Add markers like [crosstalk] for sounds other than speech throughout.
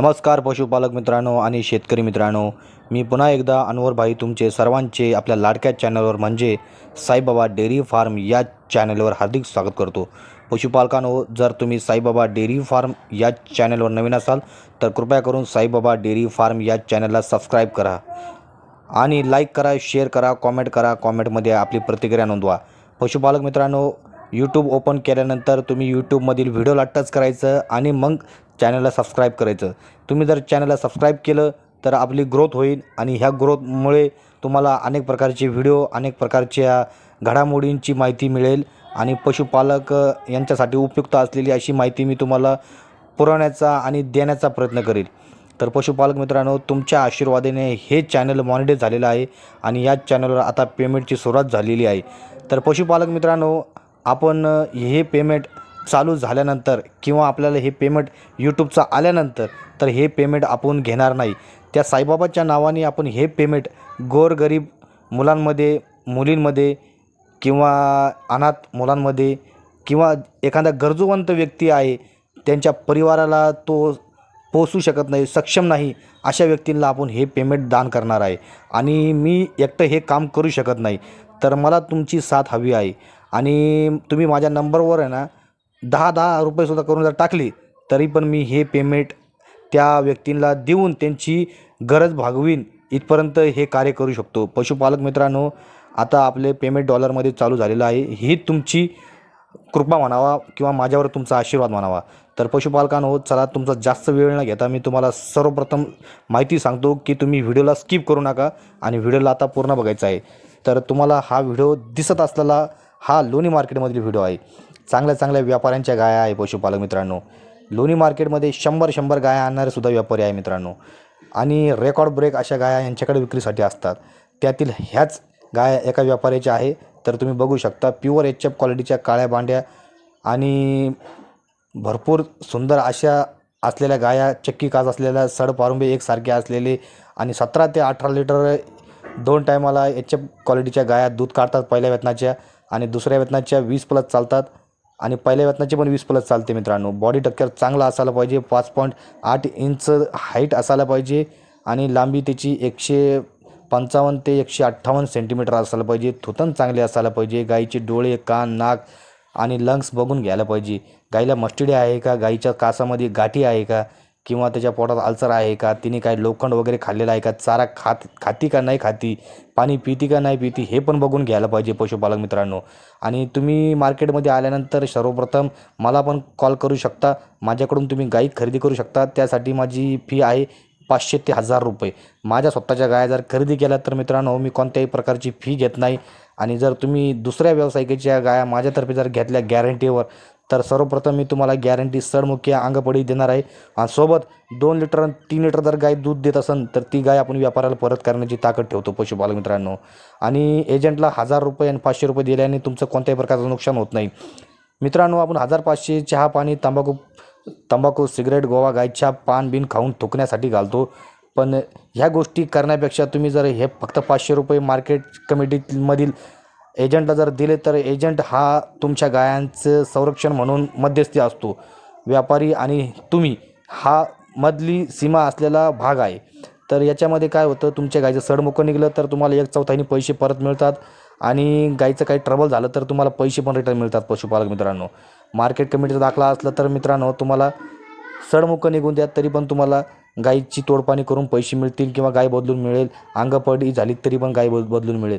नमस्कार पशुपालक मित्रांनो आणि शेतकरी मित्रांनो. मी पुन्हा एकदा अनवरभाई तुमचे सर्वांचे आपल्या लाडक्या चॅनलवर म्हणजे साईबाबा डेअरी फार्म या चॅनलवर हार्दिक स्वागत करतो. पशुपालकांनो जर तुम्ही साईबाबा डेअरी फार्म या चॅनलवर नवीन असाल तर कृपया करून साईबाबा डेअरी फार्म या चॅनलला सबस्क्राईब करा आणि लाईक करा शेअर करा कॉमेंट करा कॉमेंटमध्ये आपली प्रतिक्रिया नोंदवा. पशुपालक मित्रांनो यूट्यूब ओपन केल्यानंतर तुम्ही यूट्यूबमधील व्हिडिओला टच करायचं आणि मग चॅनलला सबस्क्राईब करायचं. तुम्ही जर चॅनलला सबस्क्राईब केलं तर आपली ग्रोथ होईल आणि ह्या ग्रोथमुळे तुम्हाला अनेक प्रकारचे व्हिडिओ अनेक प्रकारच्या घडामोडींची माहिती मिळेल आणि पशुपालक यांच्यासाठी उपयुक्त असलेली अशी माहिती मी तुम्हाला पुरवण्याचा आणि देण्याचा प्रयत्न करेल. तर पशुपालक मित्रांनो तुमच्या आशीर्वादाने हे चॅनल मॉनिटाईज झालेलं आहे आणि या चॅनलवर आता पेमेंटची सुरुवात झालेली आहे. तर पशुपालक मित्रांनो आपण हे पेमेंट चालू झाल्यानंतर किंवा आपल्याला हे पेमेंट यूट्यूबचं आल्यानंतर तर हे पेमेंट आपण घेणार नाही. त्या साईबाबाच्या नावाने आपण हे पेमेंट गोरगरीब मुलांमध्ये मुलींमध्ये किंवा अनाथ मुलांमध्ये किंवा एखादा गरजूवंत व्यक्ती आहे त्यांच्या परिवाराला तो पोचू शकत नाही सक्षम नाही अशा व्यक्तींना आपण हे पेमेंट दान करणार आहे. आणि मी एकटं हे काम करू शकत नाही. तर मला तुमची साथ हवी आहे. आणि तुम्ही माझ्या नंबरवर आहे ना दहा दहा रुपयेसुद्धा करून जर टाकली तरी पण मी हे पेमेंट त्या व्यक्तींना देऊन त्यांची गरज भागवीन इथपर्यंत हे कार्य करू शकतो. पशुपालक मित्रांनो आता आपले पेमेंट डॉलरमध्ये चालू झालेलं आहे. ही तुमची कृपा म्हणावा किंवा माझ्यावर तुमचा आशीर्वाद म्हणावा. तर पशुपालकांनो चला तुमचा जास्त वेळ न घेता मी तुम्हाला सर्वप्रथम माहिती सांगतो की तुम्ही व्हिडिओला स्किप करू नका आणि व्हिडिओला आता पूर्ण बघायचा आहे. तर तुम्हाला हा व्हिडिओ दिसत असलेला हा लोणी मार्केटमधील व्हिडिओ आहे. चांगल्या चांगल्या व्यापाऱ्यांच्या गाया आहे पशुपालक मित्रांनो. लोणी मार्केटमध्ये शंभर शंभर गाया आणणारेसुद्धा व्यापारी आहे मित्रांनो. आणि रेकॉर्ड ब्रेक अशा गाया यांच्याकडे विक्रीसाठी असतात. त्यातील ह्याच गाया एका व्यापाऱ्याच्या आहे. तर तुम्ही बघू शकता प्युअर एच एफ क्वालिटीच्या काळ्या बांड्या आणि भरपूर सुंदर अशा असलेल्या गाया चक्की काच असलेल्या सडपारुंबे एकसारखे असलेले आणि सतरा ते अठरा लिटर दोन टायमाला एच एफ क्वालिटीच्या गाया दूध काढतात पहिल्या वेतनाच्या आणि दुसऱ्या वेतनाच्या वीस प्लस चालतात. आणि पहिल्या वेतनाची पण वीस प्लस चालते मित्रांनो. बॉडी टक्कर चांगला असायला पाहिजे. पाच पॉईंट आठ इंच हाईट असायला पाहिजे. आणि लांबी त्याची एकशे पंचावन्न ते एकशे अठ्ठावन्न सेंटीमीटर असायला पाहिजे. थुतन चांगले असायला पाहिजे. गाईचे डोळे कान नाक आणि लंग्स बघून घ्यायला पाहिजे. गाईला मस्टिडी आहे का? गाईच्या कासामध्ये गाठी आहे का? किंवा त्याच्या पोटात अल्सर आहे का? तिने काय लोखंड वगैरे खाल्लेलं आहे का? चारा खात खाती का नाही खाती? पाणी पिती का नाही पिती? हे पण बघून घ्यायला पाहिजे पशुपालक मित्रांनो. आणि तुम्ही मार्केटमध्ये आल्यानंतर सर्वप्रथम मला पण कॉल करू शकता. माझ्याकडून तुम्ही गाई खरेदी करू शकता. त्यासाठी माझी फी आहे पाचशे ते हजार रुपये. माझ्या स्वतःच्या गाया जर खरेदी केल्या तर मित्रांनो मी कोणत्याही प्रकारची फी घेत नाही. आणि जर तुम्ही दुसऱ्या व्यावसायिकाच्या गाया माझ्यातर्फे जर घेतल्या गॅरंटीवर तर सर्वप्रथम मी तुम्हाला गॅरंटी सडमुखी अंगपडी देणार आहे. आणि सोबत दोन लिटर आणि तीन लिटर जर गाय दूध देत असेल तर ती गाय आपण व्यापाराला परत करण्याची ताकद ठेवतो पशुपालक मित्रांनो आणि एजंटला हजार रुपये आणि पाचशे रुपये दिल्याने तुमचं कोणत्याही प्रकारचं नुकसान होत नाही. मित्रांनो आपण हजार पाचशे चहा पाणी तंबाखू तंबाखू सिगरेट गोवा गायच्या पान बिन खाऊन थुकण्यासाठी घालतो. पण ह्या गोष्टी करण्यापेक्षा तुम्ही जर हे फक्त पाचशे रुपये मार्केट कमिटीमधील एजंटला जर दिले तर एजंट हा तुमच्या गायांचं संरक्षण म्हणून मध्यस्थी असतो. व्यापारी आणि तुम्ही हा मधली सीमा असलेला भाग आहे. तर याच्यामध्ये काय होतं तुमच्या गायचं सडमुखं निघलं तर तुम्हाला एक चौथाईने पैसे परत मिळतात आणि गाईचं काही ट्रबल झालं तर तुम्हाला पैसे पण रिटर्न मिळतात पशुपालक मित्रांनो. मार्केट कमिटीचा दाखला असला तर मित्रांनो तुम्हाला सडमुखं निघून द्या तरी पण तुम्हाला गाईची तोडपाणी करून पैसे मिळतील किंवा गाय बदलून मिळेल अंगपडी झाली तरी पण गाय बद बदलून मिळेल.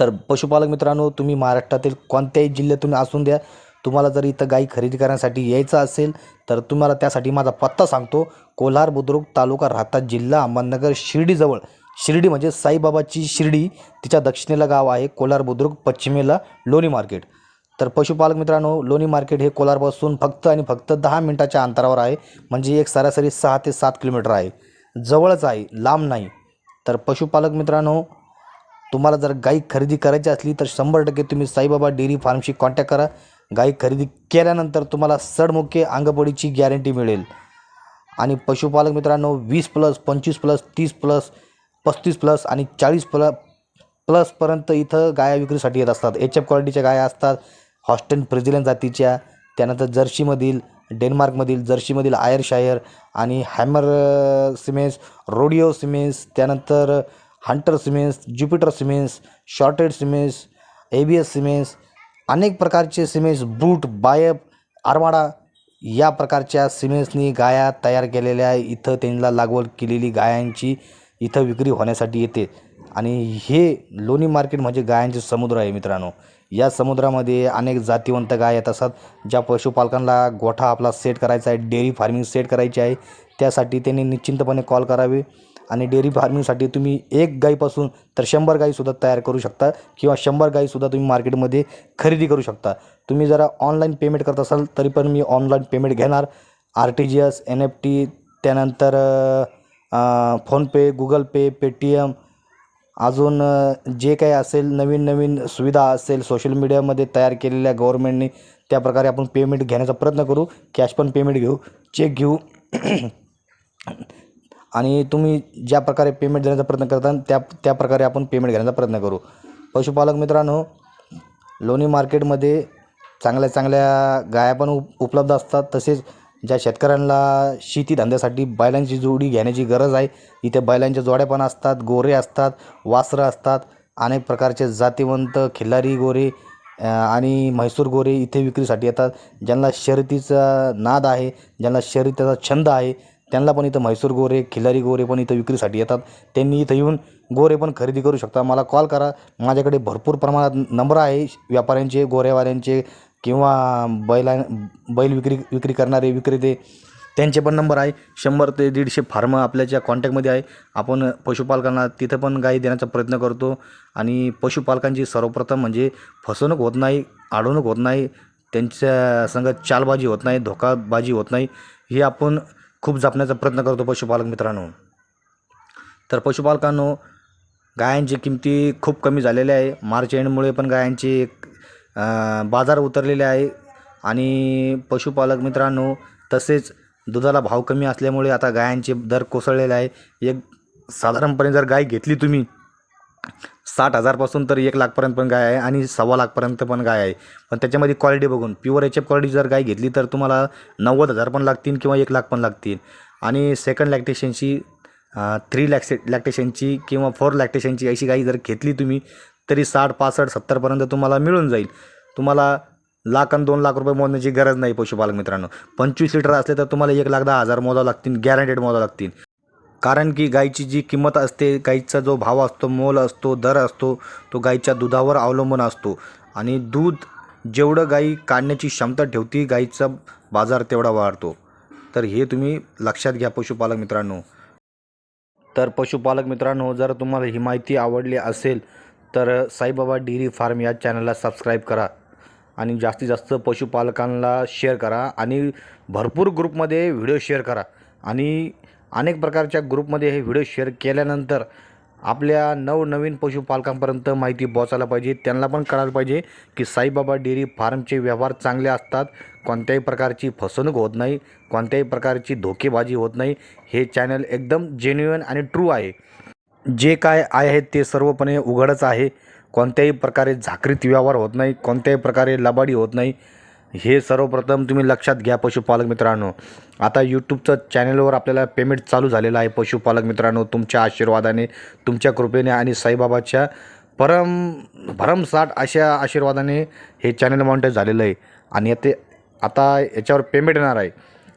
तर पशुपालक मित्रांनो तुम्ही महाराष्ट्रातील कोणत्याही जिल्ह्यातून असून द्या. तुम्हाला जर इथं गाई खरेदी करण्यासाठी यायचं असेल तर तुम्हाला त्यासाठी माझा पत्ता सांगतो. कोल्हार बुद्रुक तालुका राहता जिल्हा अहमदनगर शिर्डीजवळ. शिर्डी म्हणजे साईबाबाची शिर्डी. तिच्या दक्षिणेला गाव आहे कोल्हार बुद्रुक पश्चिमेला लोणी मार्केट. तर पशुपालक मित्रांनो लोणी मार्केट हे कोलारपासून फक्त आणि फक्त दहा मिनटाच्या अंतरावर आहे. म्हणजे एक सरासरी सहा ते सात किलोमीटर आहे. जवळच आहे लांब नाही. तर पशुपालक मित्रांनो तुम्हाला जर गाई खरेदी करायची असली तर शंभर टक्के तुम्ही साईबाबा डेअरी फार्मशी कॉन्टॅक्ट करा. गाई खरेदी केल्यानंतर तुम्हाला सडमुखे अंगपोडीची गॅरंटी मिळेल. आणि पशुपालक मित्रांनो वीस प्लस पंचवीस प्लस तीस प्लस पस्तीस प्लस आणि चाळीस प्ल प्लसपर्यंत इथं गाया विक्रीसाठी येत असतात. एच एफ क्वालिटीच्या गाया असतात. हॉस्टेन फ्रिजिलियन जातीच्या त्यानंतर जर्शीमधील डेन्मार्कमधील जर्शीमधील आयरशायर आणि हॅमर सिमेन्स रोडिओ सिमेन्स त्यानंतर Hunter semens Jupiter semens sorted semens A B S semens अनेक प्रकारचे सिमेन्स ब्रूट बायप आरमाडा या प्रकारच्या सिमेन्सनी गाया तयार केलेल्या इथं त्यांना लागवड केलेली गायांची इथं विक्री होण्यासाठी येते. आणि हे लोणी मार्केट म्हणजे गायांचे समुद्र आहे मित्रांनो. या समुद्रामध्ये अनेक जातीवंत गाय येत असतात. ज्या पशुपालकांना गोठा आपला सेट करायचा आहे डेअरी फार्मिंग सेट करायची आहे त्यासाठी त्यांनी निश्चिंतपणे कॉल करावे. आणि डेअरी फार्मिंगसाठी तुम्ही एक गाईपासून तर शंभर गाईसुद्धा तयार करू शकता किंवा शंभर गाईसुद्धा तुम्ही मार्केटमध्ये खरेदी करू शकता. तुम्ही जरा ऑनलाईन पेमेंट करत असाल तरी पण मी ऑनलाईन पेमेंट घेणार. R T G S N F T त्यानंतर फोनपे गुगल पे पेटीएम अजून जे काही असेल नवीन नवीन सुविधा असेल सोशल मीडियामध्ये तयार केलेल्या गव्हर्मेंटने त्या प्रकारे आपण पेमेंट घेण्याचा प्रयत्न करू. कॅश पण पेमेंट घेऊ. चेक घेऊ. [clears throat] आणि तुम्ही ज्या प्रकारे पेमेंट देण्याचा प्रयत्न करता त्या त्या प्रकारे आपण पेमेंट घेण्याचा प्रयत्न करू. पशुपालक मित्रांनो लोणी मार्केटमध्ये चांगल्या चांगल्या गाया पण उप उपलब्ध असतात. तसेच ज्या शेतकऱ्यांना शेती धंद्यासाठी बैलांची जोडी घेण्याची गरज आहे इथे बैलांच्या जोड्या पण असतात गोरे असतात वासरं असतात अनेक प्रकारचे जातीवंत खिल्लारी गोरे आणि म्हैसूर गोरे इथे विक्रीसाठी येतात. ज्यांना शर्यतीचा नाद आहे ज्यांना शर्यतीचा छंद आहे त्यांना पण इथं म्हैसूर गोरे खिल्लारी गोरे पण इथं विक्रीसाठी येतात. त्यांनी इथं येऊन गोरे पण खरेदी करू शकता. मला कॉल करा. माझ्याकडे भरपूर प्रमाणात नंबर आहे. व्यापाऱ्यांचे गोऱ्यावाऱ्यांचे किंवा बैला बैल विक्री विक्री करणारे विक्रेते त्यांचे पण नंबर आहे. शंभर ते दीडशे फार्म आपल्याच्या कॉन्टॅक्टमध्ये आहे. आपण पशुपालकांना तिथं पण गाई देण्याचा प्रयत्न करतो. आणि पशुपालकांची सर्वप्रथम म्हणजे फसवणूक होत नाही अडवणूक होत नाही त्यांच्या संगत चालबाजी होत नाही धोकाबाजी होत नाही हे आपण खूप जपण्याचा प्रयत्न करतो पशुपालक मित्रांनो. तर पशुपालकांनो गायांची किमती खूप कमी झालेल्या आहे. मार्च एंडमुळे पण गायांची एक बाजार उतरलेले आहे. आणि पशुपालक मित्रांनो तसेच दुधाला भाव कमी असल्यामुळे आता गायांचे दर कोसळलेले आहे. एक साधारणपणे जर गाय घेतली तुम्ही साठ हजारपासून तर एक लाखपर्यंत पण गाय आहे आणि सव्वा लाखपर्यंत पण गाय आहे. पण त्याच्यामध्ये क्वालिटी बघून प्युअर एच एफ क्वालिटी जर गाय घेतली तर तुम्हाला नव्वद हजार पण लागतील किंवा एक लाख पण लागतील. आणि सेकंड लॅक्टेशनची थ्री लॅक्से लॅक्टेशनची किंवा फोर लॅक्टेशनची अशी गाई जर घेतली तुम्ही तरी साठ पासष्ट सत्तरपर्यंत तुम्हाला मिळून जाईल. तुम्हाला लाख आणि दोन लाख रुपये मोजण्याची गरज नाही पशुपालक मित्रांनो. पंचवीस लिटर असले तर तुम्हाला एक लाख दहा हजार मोजावं लागतील गॅरंटेड मोजावं लागतील. कारण की गाईची जी किंमत असते गाईचा जो भाव असतो मोल असतो दर असतो तो गाईच्या दुधावर अवलंबून असतो. आणि दूध जेवढं गाई काढण्याची क्षमता ठेवती गाईचा बाजार तेवढा वाढतो. तर हे तुम्ही लक्षात घ्या पशुपालक मित्रांनो. तर पशुपालक मित्रांनो जर तुम्हाला ही माहिती आवडली असेल तर साईबाबा डेअरी फार्म या चॅनलला सबस्क्राईब करा आणि जास्तीत जास्त पशुपालकांना शेअर करा आणि भरपूर ग्रुपमध्ये व्हिडिओ शेअर करा. आणि अनेक प्रकारच्या ग्रुपमध्ये हे व्हिडिओ शेअर केल्यानंतर आपल्या नवनवीन पशुपालकांपर्यंत माहिती पोहोचायला पाहिजे. त्यांना पण कळायला पाहिजे की साईबाबा डेअरी फार्मचे व्यवहार चांगले असतात. कोणत्याही प्रकारची फसवणूक होत नाही. कोणत्याही प्रकारची धोकेबाजी होत नाही. हे चॅनल एकदम जेन्युअन आणि ट्रू आहे. जे काय आहे ते सर्वपणे उघडच आहे. कोणत्याही प्रकारे झाकरीत व्यवहार होत नाही कोणत्याही प्रकारे लबाडी होत नाही. हे सर्वप्रथम तुम्ही लक्षात घ्या पशुपालक मित्रांनो. आता यूट्यूबचं चॅनलवर आपल्याला पेमेंट चालू झालेलं आहे पशुपालक मित्रांनो. तुमच्या आशीर्वादाने तुमच्या कृपेने आणि साईबाबाच्या परम भरमसाठ अशा आशीर्वादाने हे चॅनल मॉनिटाईज झालेलं आहे. आणि ते आता याच्यावर पेमेंट येणार आहे.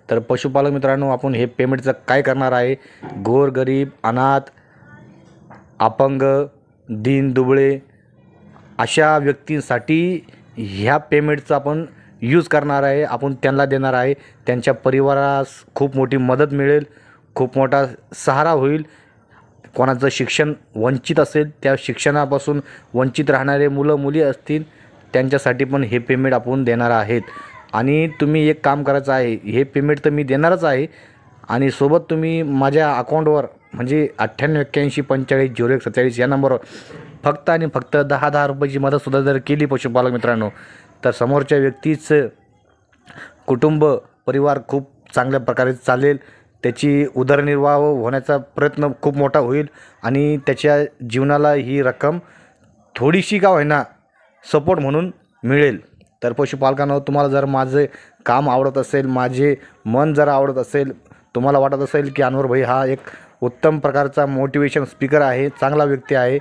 तर पशुपालक मित्रांनो आपण हे पेमेंटचं काय करणार आहे? गोरगरीब अनाथ अपंग दीन दुबळे अशा व्यक्तींसाठी ह्या पेमेंटचा आपण यूज करणार आहे आपण त्यांना देणार आहे. त्यांच्या परिवारास खूप मोठी मदत मिळेल खूप मोठा सहारा होईल. कोणाचं शिक्षण वंचित असेल त्या शिक्षणापासून वंचित राहणारे मुलं मुली असतील त्यांच्यासाठी पण हे पेमेंट आपण देणार आहेत. आणि तुम्ही एक काम करायचं आहे हे पेमेंट तर मी देणारच आहे. आणि सोबत तुम्ही माझ्या अकाउंटवर म्हणजे अठ्ठ्याण्णव एक्क्याऐंशी पंचेचाळीस झिरो एक सत्तेचाळीस या नंबरवर फक्त आणि फक्त दहा दहा रुपयाची मदतसुद्धा जर केली पशुपालक मित्रांनो तर समोरच्या व्यक्तीचं कुटुंब परिवार खूप चांगल्या प्रकारे चालेल. त्याची उदरनिर्वाह होण्याचा प्रयत्न खूप मोठा होईल आणि त्याच्या जीवनाला ही रक्कम थोडीशी का होईना सपोर्ट म्हणून मिळेल. तर पशुपालकांना तुम्हाला जर माझे काम आवडत असेल माझे मन जर आवडत असेल तुम्हाला वाटत असेल की अनवर भाई हा एक उत्तम प्रकारचा मोटिवेशन स्पीकर आहे चांगला व्यक्ती आहे.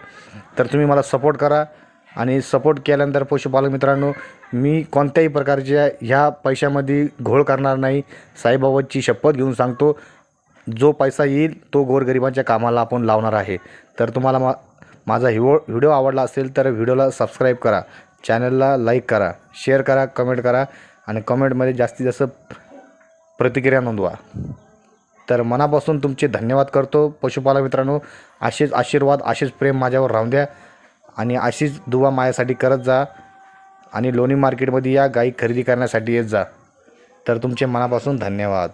तर तुम्ही मला सपोर्ट करा. आणि सपोर्ट केल्यानंतर पशुपालक मित्रांनो मी कोणत्याही प्रकारच्या ह्या पैशामध्ये घोळ करणार नाही. साईबाबाची शपथ घेऊन सांगतो जो पैसा येईल तो गोरगरिबांच्या कामाला आपण लावणार आहे. तर तुम्हाला मा माझा हिवो व्हिडिओ आवडला असेल तर व्हिडिओला सबस्क्राईब करा. चॅनलला लाईक करा शेअर करा कमेंट करा. आणि कमेंटमध्ये जास्तीत जास्त प्रतिक्रिया नोंदवा. तर मनापासून तुमचे धन्यवाद करतो. पशुपालक मित्रांनो असेच आशीर्वाद असेच प्रेम माझ्यावर राहून द्या आणि अशीच दुवा माझ्यासाठी करत जा आणि लोणी मार्केटमध्ये या गाई खरेदी करण्यासाठी येत जा. तर तुमचे मनापासून धन्यवाद.